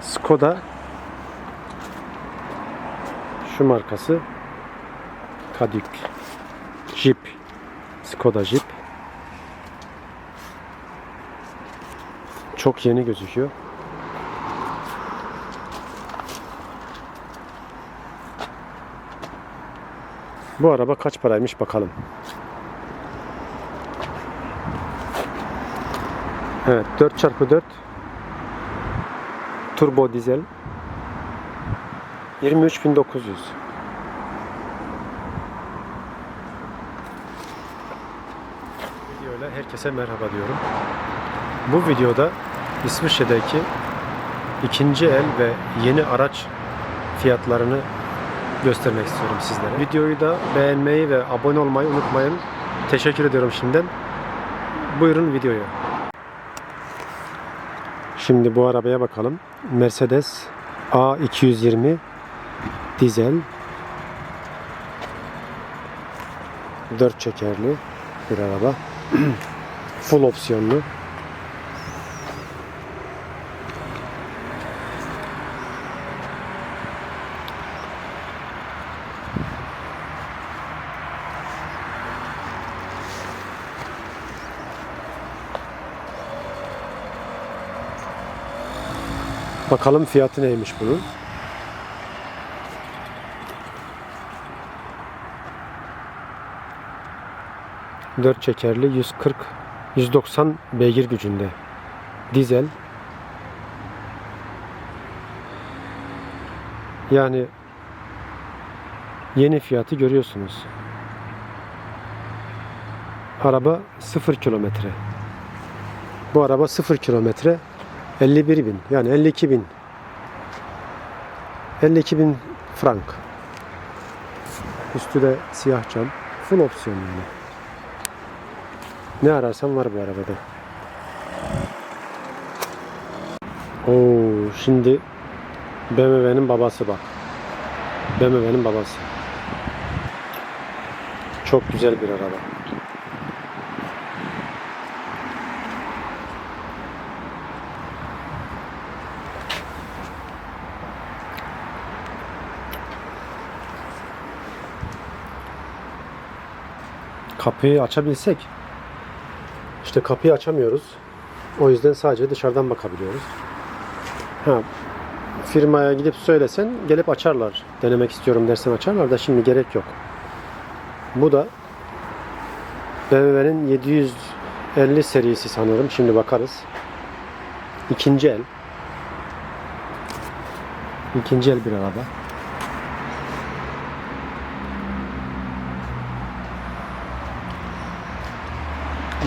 Skoda şu markası Kadiq Jeep Skoda Jeep çok yeni gözüküyor. Bu araba kaç paraymış bakalım. Evet 4x4 turbo dizel 23.900 Videoyla herkese merhaba diyorum. Bu videoda İsviçre'deki ikinci el ve yeni araç fiyatlarını göstermek istiyorum sizlere. Videoyu da beğenmeyi ve abone olmayı unutmayın. Teşekkür ediyorum şimdiden. Buyurun videoya. Şimdi bu arabaya bakalım. Mercedes A220 dizel 4 çekerli bir araba. Full opsiyonlu. Bakalım fiyatı neymiş bunun. Dört çekerli 140 190 beygir gücünde. Dizel. Yani yeni fiyatı görüyorsunuz. Araba 0 kilometre. Bu araba 0 kilometre 51 bin yani 52 bin. 52 bin frank. Üstü de siyah cam. Full opsiyon yani. Ne ararsan var bu arabada. Oo, şimdi BMW'nin babası bak. BMW'nin babası. Çok güzel bir araba kapıyı açabilsek işte kapıyı açamıyoruz. O yüzden sadece dışarıdan bakabiliyoruz. Ha, firmaya gidip söylesen gelip açarlar. Denemek istiyorum dersen açarlar da şimdi gerek yok. Bu da BMW'nin 750 serisi sanırım. Şimdi bakarız. İkinci el. İkinci el bir araba.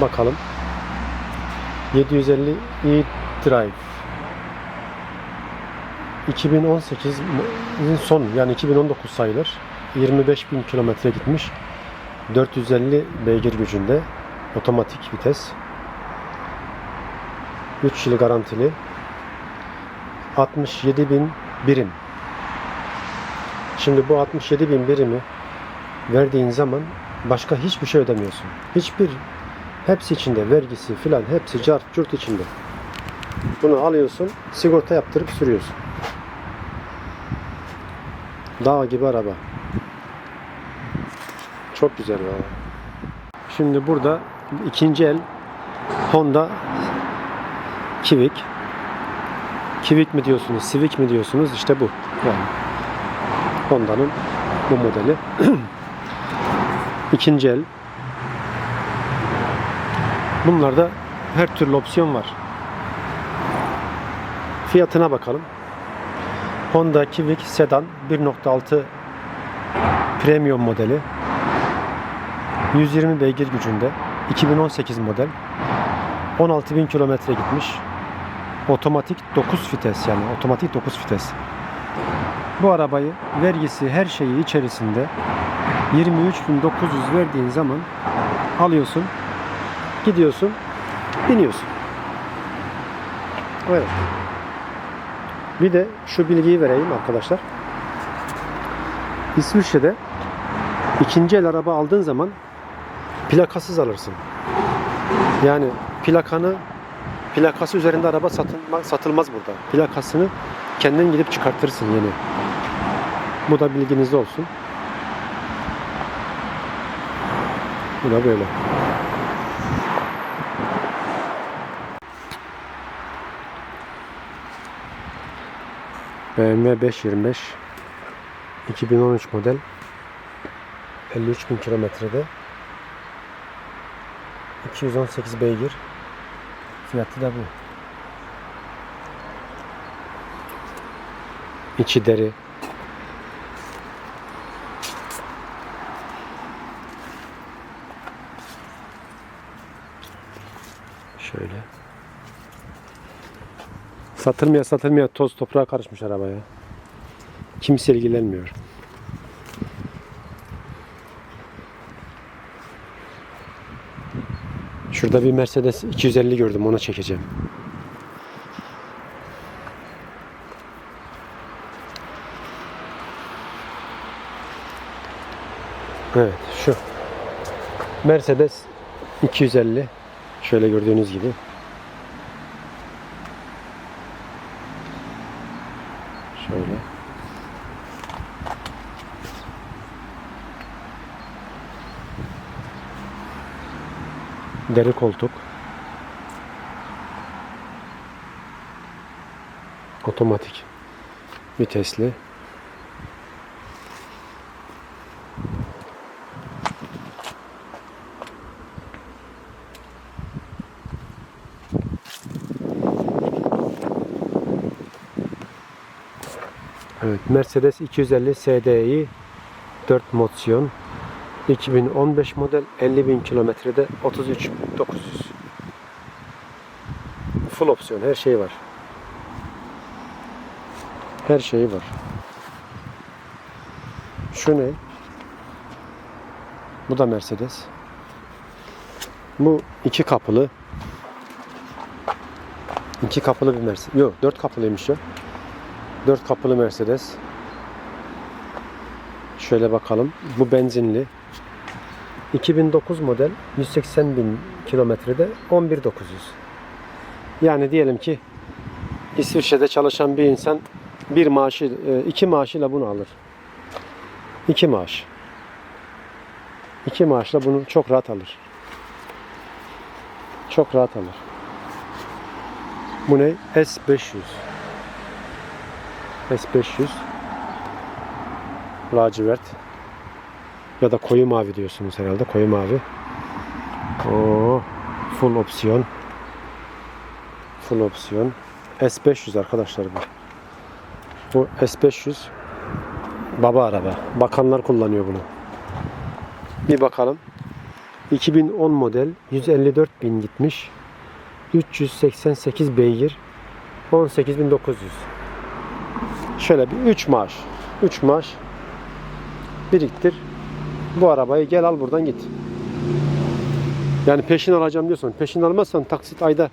Bakalım. 750 e-Drive 2018'in sonu yani 2019 sayılır. 25 bin kilometre gitmiş. 450 beygir gücünde otomatik vites. 3 yıl garantili. 67 bin birim. Şimdi bu 67 bin birimi verdiğin zaman başka hiçbir şey ödemiyorsun. Hiçbir Hepsi içinde. Vergisi filan hepsi cart curt içinde. Bunu alıyorsun, sigorta yaptırıp sürüyorsun. Dağ gibi araba. Çok güzel ya. Şimdi burada ikinci el Honda Civic. Civic mi diyorsunuz, Civic mi diyorsunuz? İşte bu. Yani Honda'nın bu modeli. ikinci el Bunlarda her türlü opsiyon var. Fiyatına bakalım. Honda Civic Sedan 1.6 Premium modeli. 120 beygir gücünde. 2018 model. 16.000 kilometre gitmiş. Otomatik 9 vites yani otomatik 9 vites. Bu arabayı vergisi her şeyi içerisinde 23.900 verdiğin zaman alıyorsun Gidiyorsun, biniyorsun. Evet. Bir de şu bilgiyi vereyim arkadaşlar. İsviçre'de ikinci el araba aldığın zaman plakasız alırsın. Yani plakanı plakası üzerinde araba satılma, satılmaz burada. Plakasını kendin gidip çıkartırsın yeni. Bu da bilginizde olsun. Bu da böyle. BMW 525 2013 model 53 bin kilometrede 218 beygir fiyatı da bu. İçi deri. Şöyle. Satılmaya satılmaya toz toprağa karışmış arabaya. Kimse ilgilenmiyor. Şurada bir Mercedes 250 gördüm onu çekeceğim. Evet şu. Mercedes 250. Şöyle gördüğünüz gibi. Şöyle. Deri koltuk. Otomatik. Vitesli. Evet, Mercedes 250 SDI 4 motsiyon 2015 model 50.000 kilometrede 33.900 Full opsiyon her şey var. Her şeyi var. Şu ne? Bu da Mercedes. Bu iki kapılı. İki kapılı bir Mercedes. Yok dört kapılıymış ya. Dört kapılı Mercedes. Şöyle bakalım. Bu benzinli. 2009 model 180 bin kilometrede 11.900. Yani diyelim ki İsviçre'de çalışan bir insan bir maaşı, e, iki maaşıyla bunu alır. İki maaş. İki maaşla bunu çok rahat alır. Çok rahat alır. Bu ne? S500. S500 lacivert ya da koyu mavi diyorsunuz herhalde koyu mavi. O full opsiyon. Full opsiyon. S500 arkadaşlar bu. Bu S500 baba araba. Bakanlar kullanıyor bunu. Bir bakalım. 2010 model 154 bin gitmiş. 388 beygir 18.900 şöyle bir 3 maaş. 3 maaş biriktir bu arabayı gel al buradan git. Yani peşin alacağım diyorsan peşin almazsan taksit ayda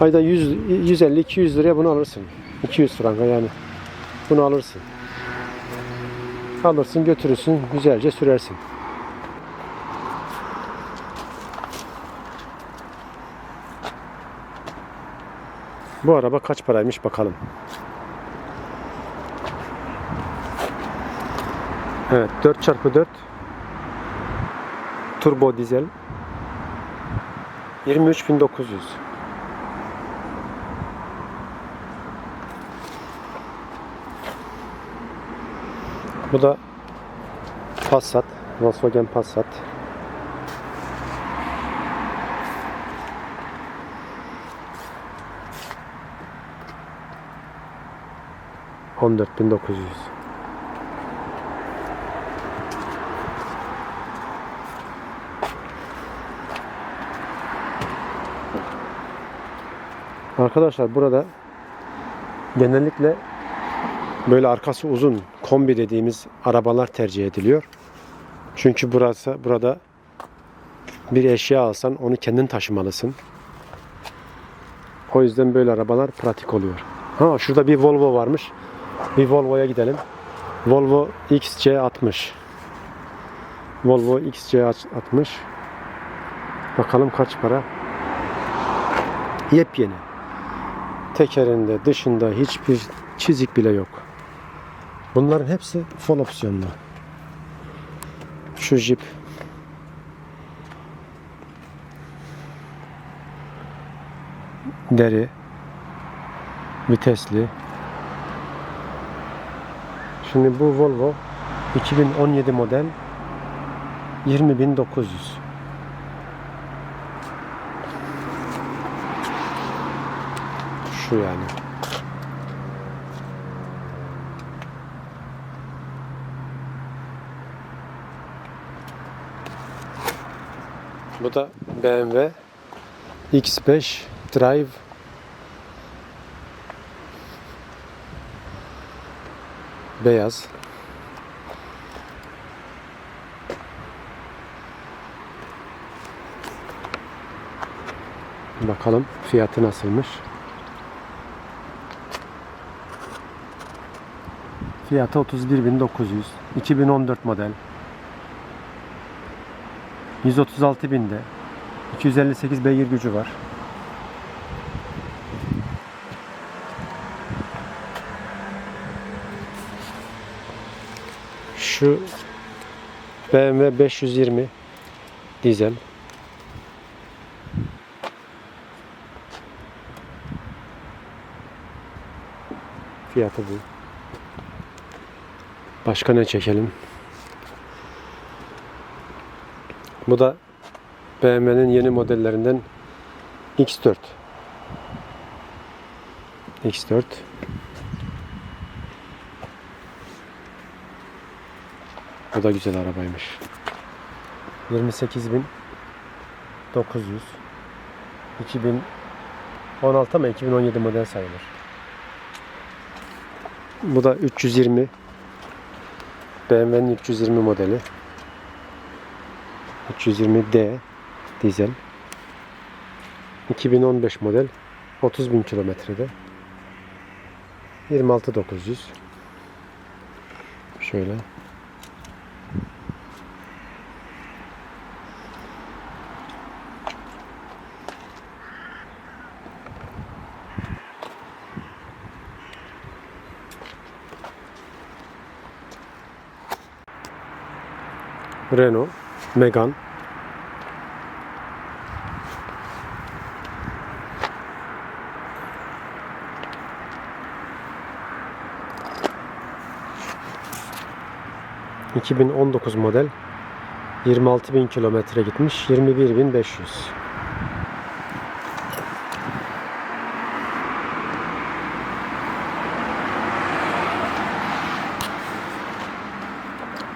ayda 100 150 200 liraya bunu alırsın. 200 franka yani. Bunu alırsın. Alırsın götürürsün güzelce sürersin. Bu araba kaç paraymış bakalım. Evet 4x4 turbo dizel. 23.900 Bu da Passat Volkswagen Passat. On dört bin dokuz yüz. Arkadaşlar burada genellikle böyle arkası uzun kombi dediğimiz arabalar tercih ediliyor. Çünkü burası burada bir eşya alsan onu kendin taşımalısın. O yüzden böyle arabalar pratik oluyor. Ha şurada bir Volvo varmış. Bir Volvo'ya gidelim. Volvo XC60. Volvo XC60. Bakalım kaç para. Yepyeni. Tekerinde, dışında hiçbir çizik bile yok. Bunların hepsi fon opsiyonlu. Şu jip deri vitesli. Şimdi bu Volvo 2017 model 20.900. Şu yani. Bu da BMW X5 Drive beyaz. Bakalım fiyatı nasılmış. Fiyatı 31.900. 2014 model. 136 binde. 258 beygir gücü var. Şu BMW 520 dizel. Fiyatı bu. Başka ne çekelim? Bu da BMW'nin yeni modellerinden X4. X4. Bu da güzel arabaymış. 28.900 2016 ama 2017 model sayılır. Bu da 320 BMW'nin 320 modeli. 320D dizel. 2015 model 30 bin kilometrede 26900 şöyle Renault Megane ...2019 model... ...26.000 kilometre gitmiş... ...21.500...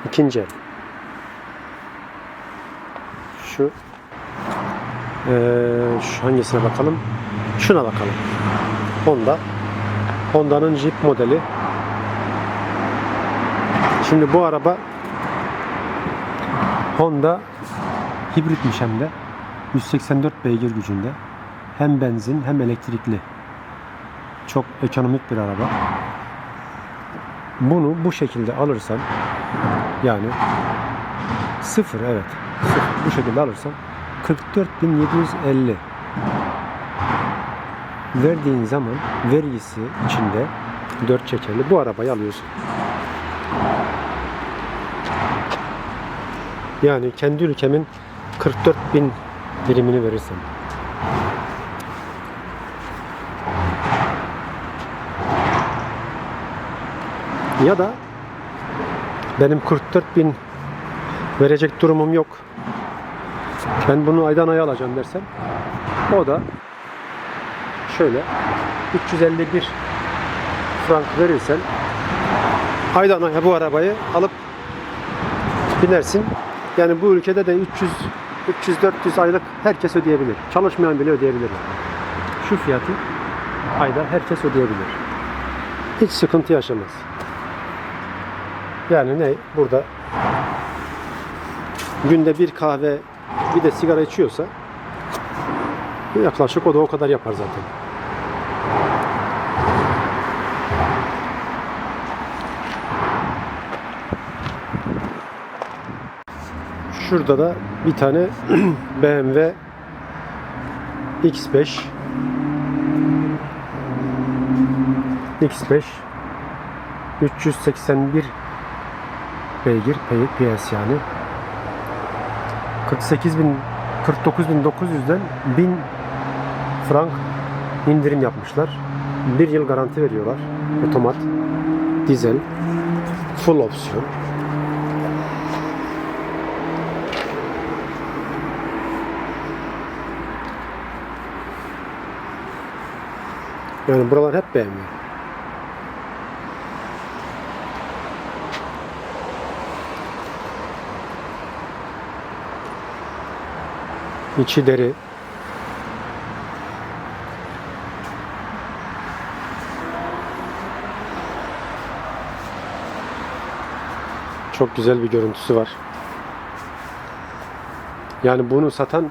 İkinci el. Şu... eee, şu hangisine bakalım? Şuna bakalım. Honda. Honda'nın Jeep modeli. Şimdi bu araba Honda hibritmiş hem de. 184 beygir gücünde. Hem benzin hem elektrikli. Çok ekonomik bir araba. Bunu bu şekilde alırsan yani sıfır evet sıfır bu şekilde alırsan 44.750 verdiğin zaman vergisi içinde 4 çekerli bu arabayı alıyorsun. Yani kendi ülkemin 44 bin birimini verirsem. Ya da benim 44 bin verecek durumum yok. Ben bunu aydan aya alacağım dersen o da şöyle 351 frank verirsen aydan aya bu arabayı alıp binersin. Yani bu ülkede de 300 300-400 aylık herkes ödeyebilir. Çalışmayan bile ödeyebilir. Şu fiyatı ayda herkes ödeyebilir. Hiç sıkıntı yaşamaz. Yani ne? Burada günde bir kahve bir de sigara içiyorsa yaklaşık o da o kadar yapar zaten. Şurada da bir tane BMW X5 X5 381 beygir PS yani 48 bin 49.900'den 1000 frank indirim yapmışlar. Bir yıl garanti veriyorlar. Otomat, dizel, full opsiyon. Yani buralar hep beğenmiyor. İçi deri. Çok güzel bir görüntüsü var. Yani bunu satan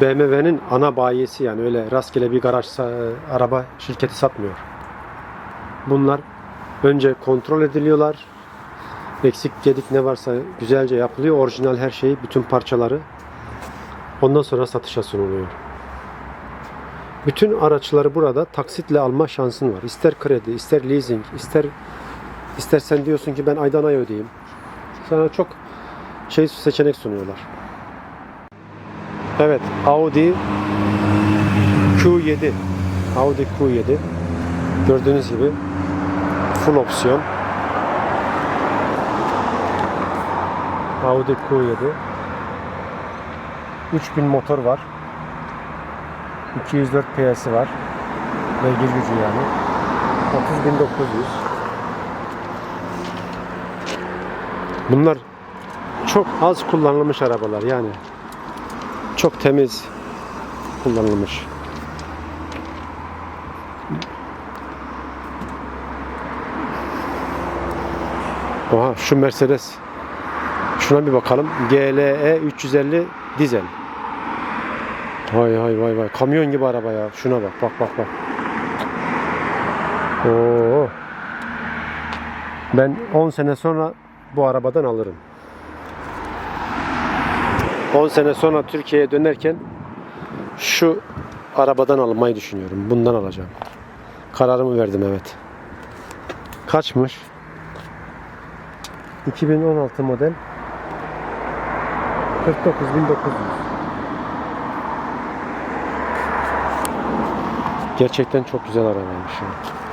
BMW'nin ana bayisi yani öyle rastgele bir garaj araba şirketi satmıyor. Bunlar önce kontrol ediliyorlar. Eksik gedik ne varsa güzelce yapılıyor. Orijinal her şeyi, bütün parçaları. Ondan sonra satışa sunuluyor. Bütün araçları burada taksitle alma şansın var. İster kredi, ister leasing, ister istersen diyorsun ki ben aydan ay ödeyeyim. Sana çok şey seçenek sunuyorlar. Evet, Audi Q7. Audi Q7. Gördüğünüz gibi full opsiyon. Audi Q7. 3000 motor var. 204 PS var. Beygir gücü yani. 30900. Bunlar çok az kullanılmış arabalar yani. Çok temiz kullanılmış. Oha şu Mercedes. Şuna bir bakalım. GLE 350 dizel. Vay vay vay vay. Kamyon gibi araba ya. Şuna bak bak bak bak. Oo. Ben 10 sene sonra bu arabadan alırım. 10 sene sonra Türkiye'ye dönerken şu arabadan almayı düşünüyorum. Bundan alacağım. Kararımı verdim evet. Kaçmış? 2016 model 49900. Gerçekten çok güzel arabaymış. ya.